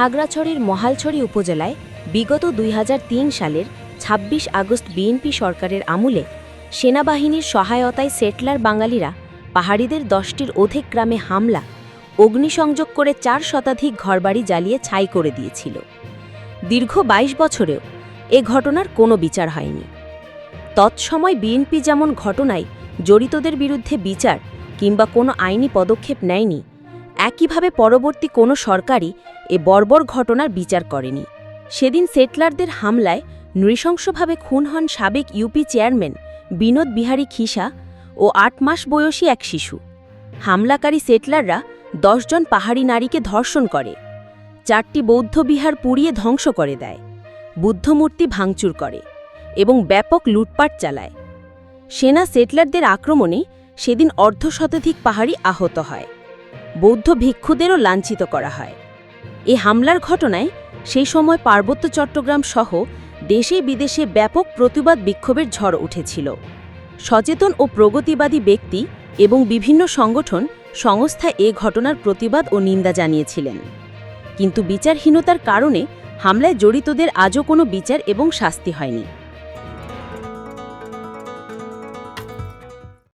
খাগড়াছড়ির মহালছড়ি উপজেলায় বিগত দুই হাজার তিন সালের ২৬ আগস্ট বিএনপি সরকারের আমলে সেনাবাহিনীর সহায়তায় সেটলার বাঙালিরা পাহাড়িদের দশটির অধিক গ্রামে হামলা, অগ্নিসংযোগ করে চার শতাধিক ঘরবাড়ি জ্বালিয়ে ছাই করে দিয়েছিল। দীর্ঘ ২২ বছরেও এ ঘটনার কোনো বিচার হয়নি। তৎসময় বিএনপি যেমন ঘটনায় জড়িতদের বিরুদ্ধে বিচার কিংবা কোনো আইনি পদক্ষেপ নেয়নি একইভাবে পরবর্তী কোনো সরকারই এ বর্বর ঘটনার বিচার করেনি। সেদিন সেটলারদের হামলায় নৃশংসভাবে খুন হন সাবেক ইউপি চেয়ারম্যান বিনোদ বিহারী খিসা ও আট মাস বয়সী এক শিশু। হামলাকারী সেটলাররা দশজন পাহাড়ি নারীকে ধর্ষণ করে, চারটি বৌদ্ধ বিহার পুড়িয়ে ধ্বংস করে দেয়, বুদ্ধমূর্তি ভাঙচুর করে এবং ব্যাপক লুটপাট চালায়। সেনা সেটলারদের আক্রমণে সেদিন অর্ধশতাধিক পাহাড়ি আহত হয়। বৌদ্ধ ভিক্ষুদেরও লাঞ্ছিত করা হয়। এ হামলার ঘটনায় সেই সময় পার্বত্য চট্টগ্রাম সহ দেশে বিদেশে ব্যাপক প্রতিবাদ বিক্ষোভের ঝড় উঠেছিল। সচেতন ও প্রগতিবাদী ব্যক্তি এবং বিভিন্ন সংগঠন সংস্থা এ ঘটনার প্রতিবাদ ও নিন্দা জানিয়েছিলেন। কিন্তু বিচারহীনতার কারণে হামলায় জড়িতদের আজও কোনো বিচার এবং শাস্তি হয়নি।